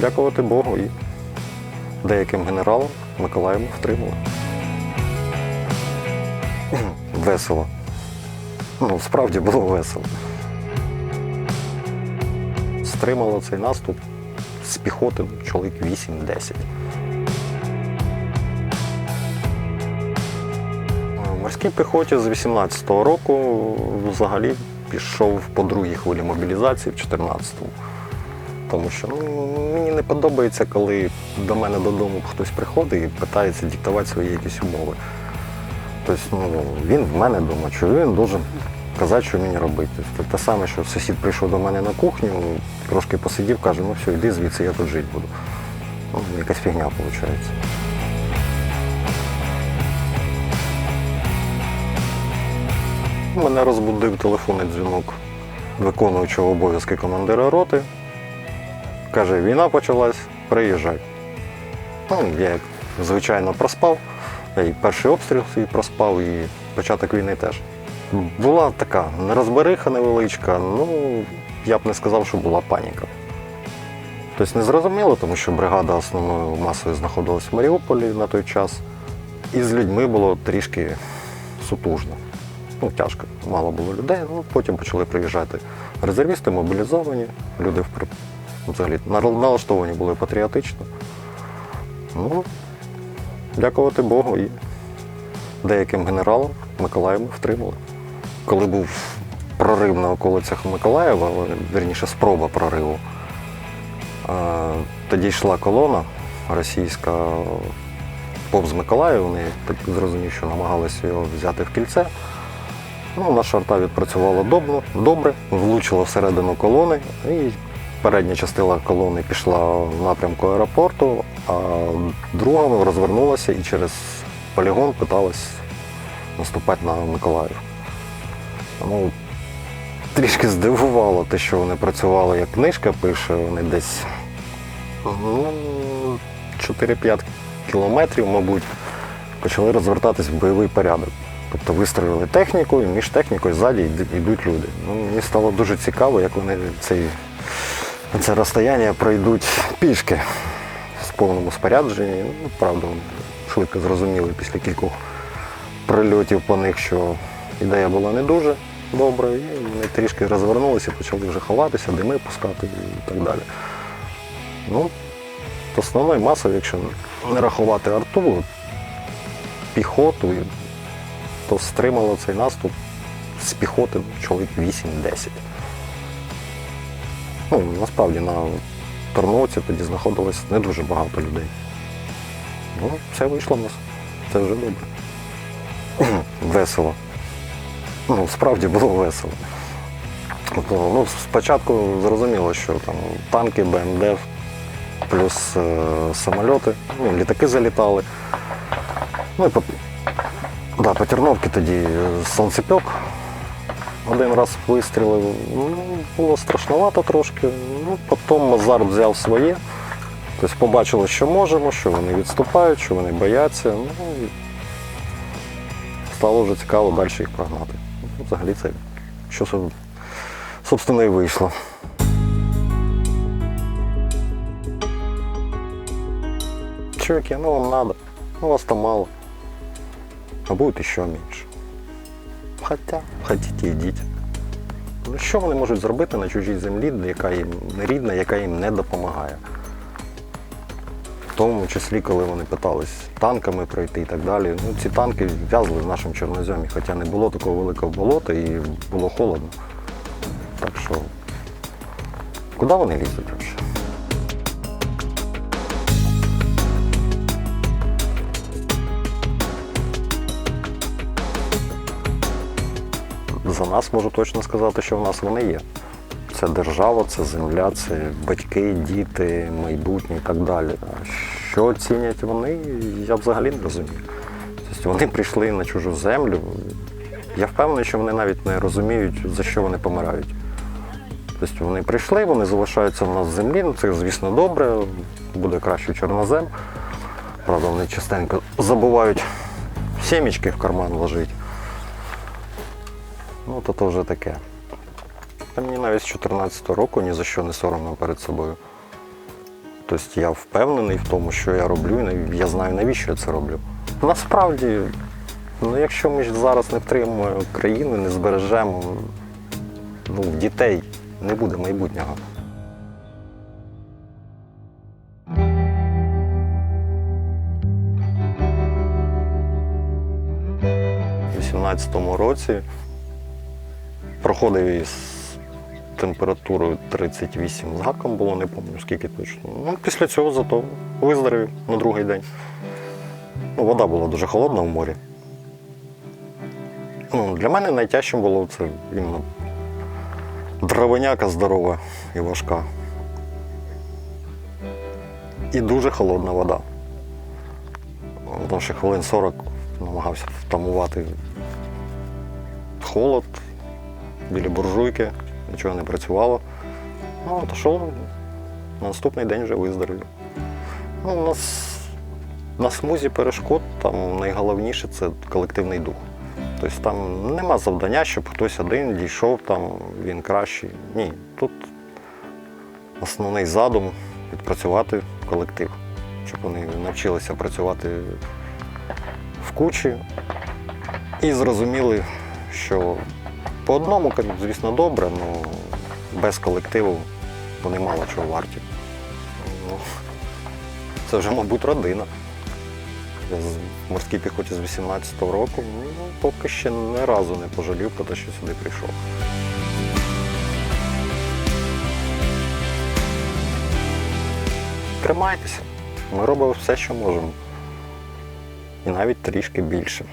дякувати Богу і деяким генералам Миколаїв втримали. Весело. Ну, справді було весело. Стримало цей наступ з піхоти чоловік 8-10. Морській піхоті з 18-го року взагалі пішов по другій хвилі мобілізації в 14-му. Тому що ну, мені не подобається, коли до мене додому хтось приходить і питається диктувати свої якісь умови. Тобто ну, він в мене вдома, що він должен казати, що мені робити. Тобто, те саме, що сусід прийшов до мене на кухню, трошки посидів, каже, ну все, йди звідси, я тут жити буду. Ну, якась фігня виходить. Мене розбудив телефонний дзвінок виконуючого обов'язки командира роти. Каже, війна почалась, приїжджай. Ну, я звичайно проспав. І перший обстріл свій проспав, і початок війни теж. Була така нерозбериха невеличка, ну я б не сказав, що була паніка. Тобто не зрозуміло, тому що бригада основною масою знаходилась в Маріуполі на той час. І з людьми було трішки сутужно. Ну, тяжко, мало було людей. Ну, потім почали приїжджати резервісти, мобілізовані, люди в взагалі налаштовані були патріотично. Ну, дякувати Богу і деяким генералам Миколаїв ми втримали. Коли був прорив на околицях Миколаєва, але, вірніше, спроба прориву, тоді йшла колона російська повз Миколаїв, вони так зрозумів, що намагалися його взяти в кільце. Ну, наша арта відпрацювала добре, добре, влучила всередину колони, і передня частина колони пішла в напрямку аеропорту, а друга розвернулася і через полігон питалась наступати на Миколаїв. Ну, трішки здивувало те, що вони працювали, як книжка пише, вони десь ну, 4-5 кілометрів, мабуть, почали розвертатись в бойовий порядок. Тобто вистроїли техніку, і між технікою ззаді йдуть люди. Ну, мені стало дуже цікаво, як вони цей, це розстояння пройдуть пішки в повному спорядженні. Ну, правда, швидко зрозуміли після кількох прильотів по них, що ідея була не дуже добра, і вони трішки розвернулися, почали вже ховатися, дими пускати і так далі. Ну, основною масою, якщо не рахувати арту, піхоту, то стримало цей наступ з піхоти чоловік 8-10. Ну, насправді на Торновці тоді знаходилось не дуже багато людей. Ну, все вийшло в нас. Це вже добре. Весело. Ну, справді було весело. Тобто, ну, спочатку зрозуміло, що там танки, БМД, плюс е, самольоти, ну, літаки залітали. Ну і по, да, по Терновці тоді е, сонцепьок. Один раз вистрілив, ну, було страшновато трошки. Ну, потім Мазар взяв своє. Тобто побачили, що можемо, що вони відступають, що вони бояться. Ну, і стало вже цікаво далі їх прогнати. Ну, Взагалі це що собственно і вийшло. Чуваки, ну вам надо. Ну вас там мало. А будет еще меньше. Хотя, хотите, йдіть. Ну, що вони можуть зробити на чужій землі, яка їм не рідна, яка їм не допомагає? В тому числі, коли вони питались танками пройти і так далі. Ну, ці танки в'язли в нашому чорноземі, хоча не було такого великого болота і було холодно. Так що, куди вони лізуть взагалі? За нас можу точно сказати, що в нас вони є. Це держава, це земля, це батьки, діти, майбутнє і так далі. А Що оцінять вони, я взагалі не розумію. Тобто вони прийшли на чужу землю. Я впевнений, що вони навіть не розуміють, за що вони помирають. Тобто вони прийшли, вони залишаються в нас в землі, ну це, звісно, добре, буде краще чорнозем. Правда, вони частенько забувають сімечки в карман ложити. Ну, то то вже таке. Та мені навіть з 14 року ні за що не соромно перед собою. Тобто я впевнений в тому, що я роблю, і я знаю, навіщо я це роблю. Насправді, ну, якщо ми ж зараз не втримуємо країну, не збережемо, ну, дітей не буде майбутнього. У 18-му році проходив із температурою 38 з гаком було, не пам'ятаю скільки точно. Ну, після цього зато виздоровів на другий день. Ну, вода була дуже холодна в морі. Ну, для мене найтяжчим було це іменно дровиняка здорова і важка. І дуже холодна вода. Тому що хвилин 40 намагався втамувати холод біля буржуйки, нічого не працювало. Ну, то що, на наступний день вже виздоровів. Ну, у нас на смузі перешкод там найголовніше це колективний дух. Тобто там нема завдання, щоб хтось один дійшов, там він кращий. Ні, тут основний задум відпрацювати колектив, щоб вони навчилися працювати в кучі і зрозуміли, що по одному, звісно, добре, але без колективу вони мало чого варті. Ну, це вже, мабуть, родина. Я з морській піхоті з 18-го року, ну, поки ще не разу не пожалів про те, що сюди прийшов. Тримайтеся. Ми робимо все, що можемо. І навіть трішки більше.